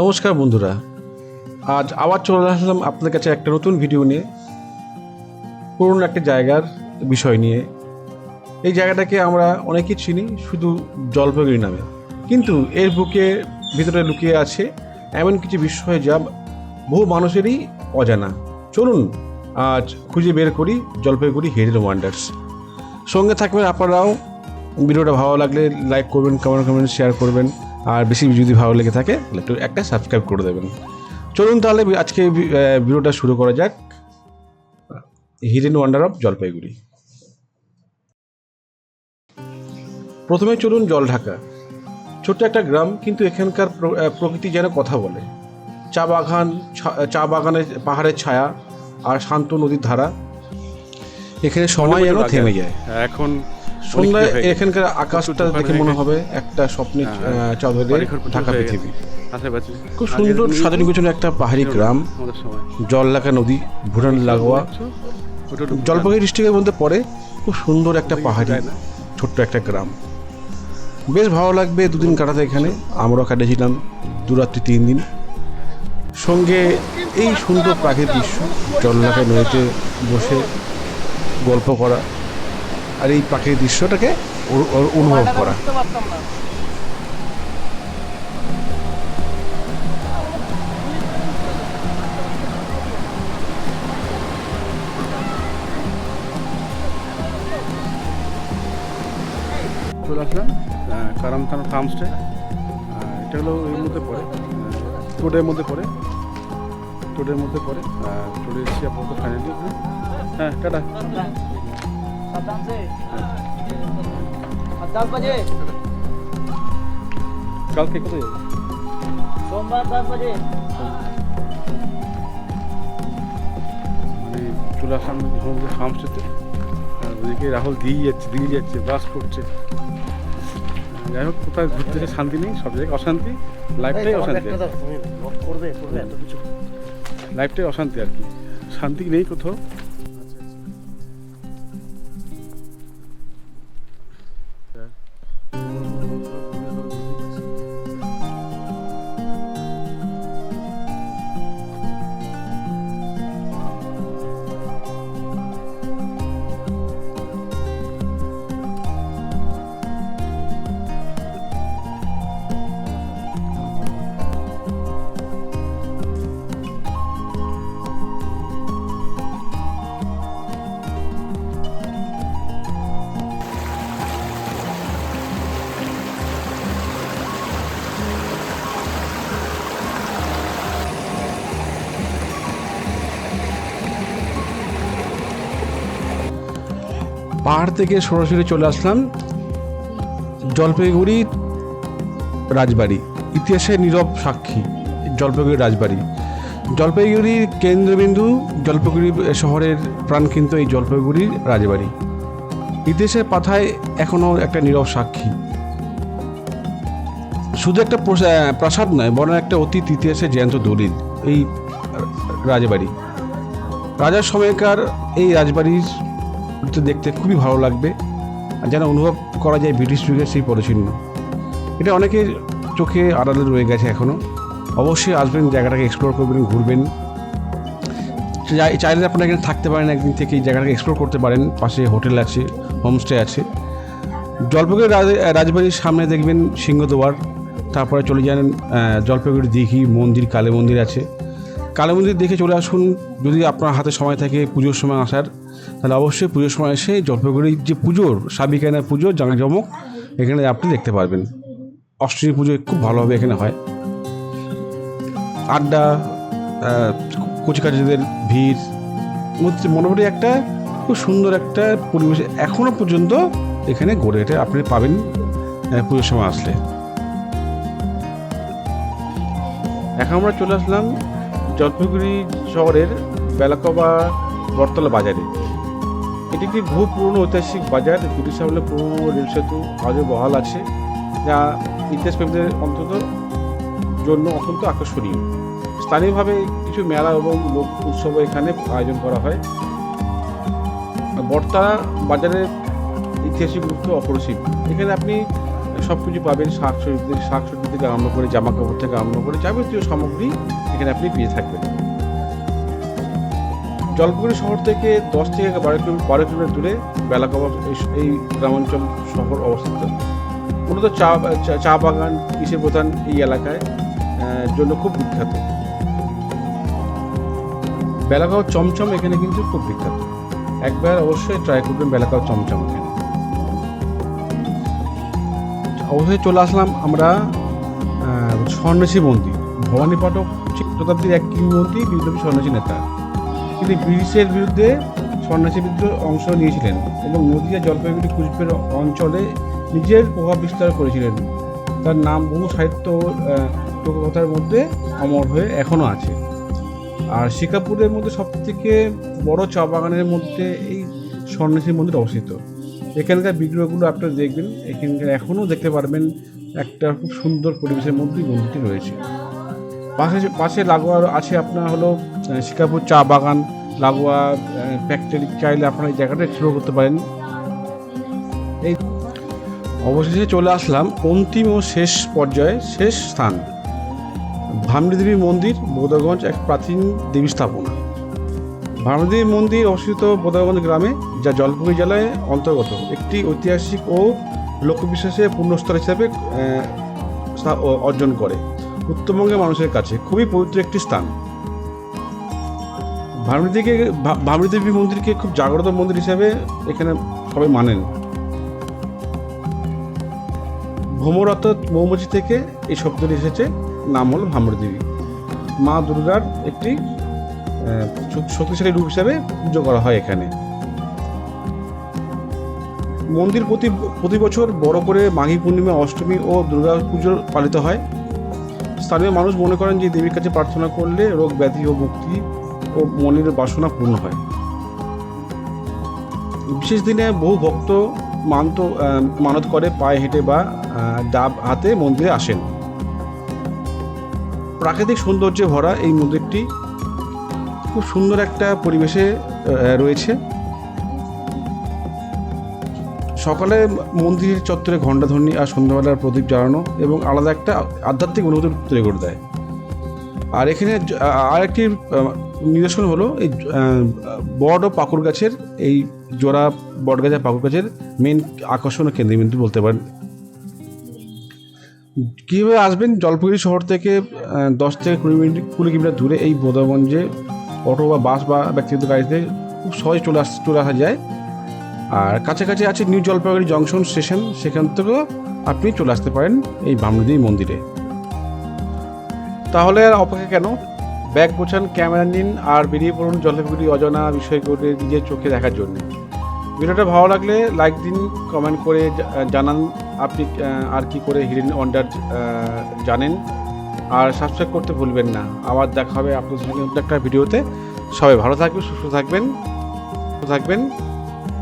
নমস্কার বন্ধুরা। আজ আবার চলে আসলাম আপনাদের কাছে একটা নতুন ভিডিও নিয়ে। পুরনো একটা জায়গার বিষয় নিয়ে। এই জায়গাটাকে আমরা অনেকেই চিনি, শুধু জলপাইগুড়ি নামে। কিন্তু এর বুকে ভিতরে লুকিয়ে আছে এমন কিছু বিষয় যা বহু মানুষেরই অজানা। চলুন আজ খুঁজে বের করি জলপাইগুড়ি হেডেন ওয়ান্ডার্স সঙ্গে থাকবেন আপনারাও। ভিডিওটা ভালো লাগলে লাইক করবেন কমেন্ট কমেন্ট শেয়ার করবেন। আর বেশি যদি ভালো লেগে থাকে তাহলে একটু একটা সাবস্ক্রাইব করে দেবেন। চলুন তাহলে আজকে ভিডিওটা শুরু করা যাক। Hidden wonder of Jalpaiguri. প্রথমে চলুন জলঢাকা ছোট্ট একটা গ্রাম কিন্তু এখানকার প্র- প্রকৃতি যেন কথা বলে। চা বাগান চা বাগানের পাহাড়ের ছায়া আর শান্ত নদীর ধারা। এখানে সময় যেন থেমে যায়। এখন সন্ধ্যায় এখানকার আকাশটা দেখে মনে হবে একটা স্বপ্নের হ্যাঁ, চাদরে ঢাকা পৃথিবী। খুব সুন্দর সাজানো গোছানো একটা পাহাড়ি গ্রাম জল লাগা নদী ভুটান লাগোয়া। জলপাইগুড়ি ডিস্ট্রিক্টের মধ্যে পড়ে খুব সুন্দর একটা পাহাড়ি? ছোট্ট একটা গ্রাম। বেশ ভালো লাগবে দুদিন কাটাতে এখানে। আমরাও কাটিয়েছিলাম দুরাত্রি তিন দিন। সঙ্গে এই সুন্দর প্রাকৃতিক দৃশ্য জল লাগায় নদীতে বসে গল্প করা আর এই প্রাকৃতিক দৃশ্যটাকে অনুভব করা। চলে আসলাম কারামতান ফার্মস্টে এটা হলো এর মধ্যে পড়ে টোডের মধ্যে পড়ে, টোডের মধ্যে পড়ে চলে এসেছি আপাতত ফাইনালি হ্যাঁ টাটা। কালকে কোথায় যাবে সোমবার দশ বাজে রাহুল দিয়ে যাচ্ছে দিয়ে যাচ্ছে বাস করছে যাই হোক কোথায় ঘুরতে গেলে শান্তি নেই সব জায়গায় অশান্তি লাইফটাই অশান্তি লাইফটাই অশান্তি আর কি শান্তি নেই কোথাও পাহাড় থেকে সরাসরি চলে আসলাম জলপাইগুড়ি রাজবাড়ি। ইতিহাসের নীরব সাক্ষী জলপাইগুড়ি রাজবাড়ি। জলপাইগুড়ির কেন্দ্রবিন্দু, জলপাইগুড়ি শহরের প্রাণ কিন্তু এই জলপাইগুড়ির রাজবাড়ি। ইতিহাসের পাথায় এখনও একটা নীরব সাক্ষী। শুধু একটা প্রসা- প্রাসাদ নয়, বরং একটা অতীত ইতিহাসের জ্যান্ত দলিল এই রাজবাড়ি। রাজার সময়কার এই রাজবাড়ির তো দেখতে খুবই ভালো লাগবে। আর যেন অনুভব করা যায় ব্রিটিশ যুগের সেই পরিচিহ্ন এটা অনেকের চোখে আড়ালে রয়ে গেছে এখনও অবশ্যই আসবেন, জায়গাটাকে এক্সপ্লোর করবেন, ঘুরবেন। চাইলে আপনারা এখানে থাকতে পারেন, একদিন থেকে এই জায়গাটাকে এক্সপ্লোর করতে পারেন। পাশে হোটেল আছে হোমস্টে আছে। জলপাইগুড়ি রাজ- রাজবাড়ির সামনে দেখবেন সিংহদুয়ার তারপরে চলে যান জলপাইগুড়ি দিঘি, মন্দির, কালী মন্দির আছে। কালী মন্দির দেখে চলে আসুন। যদি আপনার হাতে সময় থাকে পুজোর সময় আসার তাহলে অবশ্যই পুজোর সময় এসে জলপাইগুড়ির যে পুজোর সাবিকায়না পুজো, জাঁকজমক, এখানে আপনি দেখতে পারবেন। অষ্টমী পুজো খুব ভালোভাবে এখানে হয়। আড্ডা কচিকাচিদের ভিড় মোটামুটি একটা খুব সুন্দর একটা পরিবেশ এখনও পর্যন্ত এখানে গড়ে এটা আপনি পাবেন পুজোর সময় আসলে। এখন আমরা চলে আসলাম জলপাইগুড়ি শহরের বেলাকবা বটতলা বাজারে। এটি একটি বহু পুরনো ঐতিহাসিক বাজার। ব্রিটিশ আমলে পুরনো রেল সেতু আজও বহাল আছে, যা ইতিহাস প্রেমীদের অন্তত জন্য অত্যন্ত আকর্ষণীয়। স্থানীয়ভাবে কিছু মেলা এবং লোক উৎসব এখানে আয়োজন করা হয়। বর্তা বাজারের ঐতিহাসিক গুরুত্ব অপরিসীম। এখানে আপনি সব কিছু পাবেন শাক সবজি শাক থেকে আরম্ভ করে জামা কাপড় থেকে আরম্ভ করে যাবতীয় সামগ্রী এখানে আপনি পেয়ে থাকবেন। জলপাইগুড়ি শহর থেকে দশ থেকে বারো কিলোমিটার বারো কিলোমিটার দূরে বেলাকাবা এই- গ্রামাঞ্চল শহর অবস্থিত। মূলত চা চা- বাগান কৃষি প্রধান এই এলাকায় জন্য খুব বিখ্যাত। বেলাগাঁও চমচম এখানে কিন্তু খুব বিখ্যাত। একবার অবশ্যই ট্রাই করবেন বেলাগাঁও চমচম এখানে। অবশ্যই চলে আসলাম আমরা আহ, মন্দির। ভবানী পাঠক ঠিক শতাব্দীর এক কিংবদন্তি বিপ্লবী সন্ন্যাসী নেতা। তিনি ব্রিটিশের বিরুদ্ধে সন্ন্যাসী বিদ্রোহ অংশ নিয়েছিলেন এবং নদীয়া জলপাইগুড়ি কুচবিহার অঞ্চলে নিজের প্রভাব বিস্তার করেছিলেন। তার নাম বহু সাহিত্য লোককথার মধ্যে অমর হয়ে এখনও আছে। আর শিকাপুরের মধ্যে সবথেকে বড় চা বাগানের মধ্যে এই সন্ন্যাসী মন্দির অবস্থিত। এখানকার বিগ্রহগুলো আপনারা দেখবেন, এখানকার এখনও দেখতে পারবেন একটা খুব সুন্দর পরিবেশের মধ্যে মন্দিরটি রয়েছে। পাশে পাশে লাগোয়া আছে আপনার হলো শিকাপুর চা বাগান। লাগোয়া ফ্যাক্টরি চাইলে আপনারা এই জায়গাটা এক্সপ্লোর করতে পারেন। এই অবশেষে চলে আসলাম অন্তিম ও শেষ পর্যায়ে, শেষ স্থান। ভামরি দেবী মন্দির, বোদাগঞ্জ এক প্রাচীন দেবী স্থাপনা। ভামরি দেবী মন্দির অবস্থিত বোদাগঞ্জ গ্রামে, যা জলপাইগুড়ি জেলায় অন্তর্গত। একটি ঐতিহাসিক ও লোকবিশ্বাসের পূর্ণস্থল হিসাবে অর্জন করে। উত্তরবঙ্গের মানুষের কাছে। খুবই পবিত্র একটি স্থান। ভামরি দিকে ভামরি দেবী মন্দিরকে খুব জাগ্রত মন্দির হিসাবে এখানে সবাই মানেন। ভ্রমর অর্থাৎ মৌমাছি থেকে এই শব্দটি এসেছে, নাম হলো ভামরি দেবী মা দুর্গার একটি শক্তিশালী রূপ হিসাবে পুজো করা হয় এখানে। মন্দির প্রতি প্রতি বছর বড় করে মাঘী পূর্ণিমা, অষ্টমী ও দুর্গা পুজো পালিত হয়। স্থানীয় মানুষ মনে করেন যে দেবীর কাছে প্রার্থনা করলে রোগ ব্যাধি ও মুক্তি ও মনের বাসনা পূর্ণ হয়। বিশেষ দিনে বহু ভক্ত মানত মানত করে পায়ে হেঁটে বা ডাব হাতে মন্দিরে আসেন। প্রাকৃতিক সৌন্দর্যে ভরা এই মন্দিরটি খুব সুন্দর একটা পরিবেশে রয়েছে। সকালে মন্দিরের চত্বরে ঘণ্টাধ্বনি আর সন্ধ্যাবেলার প্রদীপ জ্বালানো এবং আলাদা একটা আধ্যাত্মিক অনুভূতি তৈরি করে দেয়। আর এখানে জ- আ- আর একটি নিদর্শন হলো এই বট ও পাকুর গাছের, এই জোড়া বট গাছের পাকুর গাছের মেন আকর্ষণ কেন্দ্রবিন্দু বলতে পারেন। কীভাবে আসবেন? জলপাইগুড়ি শহর থেকে দশ থেকে কুড়ি মিনিট, কুড়ি কিলোমিটার দূরে এই বোদাগঞ্জে অটো বা বাস বা ব্যক্তিগত গাড়িতে খুব সহজে চলে আস, চলে আসা যায়। আর কাছাকাছি আছে নিউ জলপাইগুড়ি জংশন স্টেশন, সেখান থেকেও আপনি চলে আসতে পারেন এই ভামরুদি মন্দিরে। তাহলে আর অপেক্ষা কেন? ব্যাগ গোছান, ক্যামেরা নিন আর বেরিয়ে পড়ুন জলপাইগুড়ি অজানা বিষয়গুলি নিজের চোখে দেখার জন্য। ভিডিওটা ভালো লাগলে লাইক দিন কমেন্ট করে জানান আপনি আর কি করে হিডেন ওয়ান্ডার জানেন। আর সাবস্ক্রাইব করতে ভুলবেন না। আবার দেখা হবে আপনাদের সঙ্গে একটা ভিডিওতে। সবাই ভালো থাকবেন, সুস্থ থাকবেন থাকবেন।